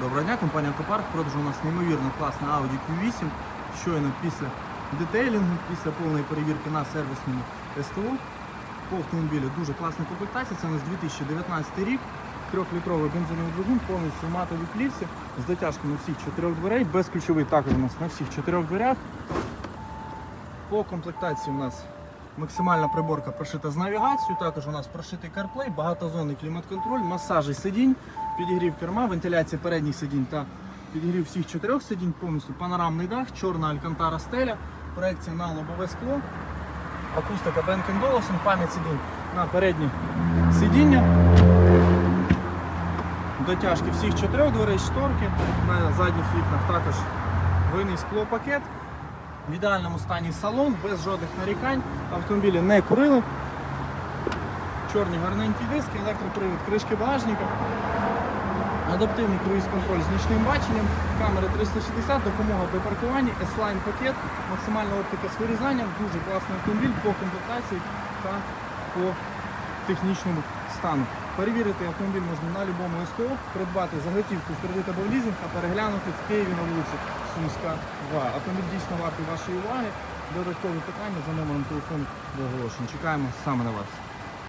Доброго дня, компанія Автопарк. В Продажу у нас неймовірно класна Audi Q8. Щойно після детейлінгу, після повної перевірки на сервісному СТО. По автомобілю дуже класна комплектація. Це у нас 2019 рік. Трьохлітровий бензиновий двигун, повністю в матовій плівці з дотяжками всіх чотирьох дверей. Безключовий також у нас на всіх чотирьох дверях. По комплектації у нас максимальна приборка прошита з навігацією. Також у нас прошитий CarPlay, багатозонний клімат-контроль, масажі сидінь, підігрів керма, вентиляція передніх сидінь та підігрів всіх чотирьох сидінь, повністю панорамний дах, чорна алькантара стеля, проекція на лобове скло, акустика Bang Olufsen, пам'ять сидінь на передні сидіння. Дотяжки всіх чотирьох дверей, шторки, на задніх вікнах також винний склопакет. В ідеальному стані салон, без жодних нарікань. Автомобілі не курили. Чорні гарненькі диски, електропривід кришки багажника. Адаптивний круїз-контроль з нічним баченням, камери 360, допомога при паркуванні, S-Line пакет, максимальна оптика з вирізанням, дуже класний автомобіль по комплектації та по технічному стану. Перевірити автомобіль можна на будь-якому СТО, придбати за готівку в кредит або в лізинг, а переглянути в Києві на вулиці Сумська 2. Автомобіль дійсно вартий вашої уваги. Додаткові питання за номером телефону до оголошення. Чекаємо саме на вас.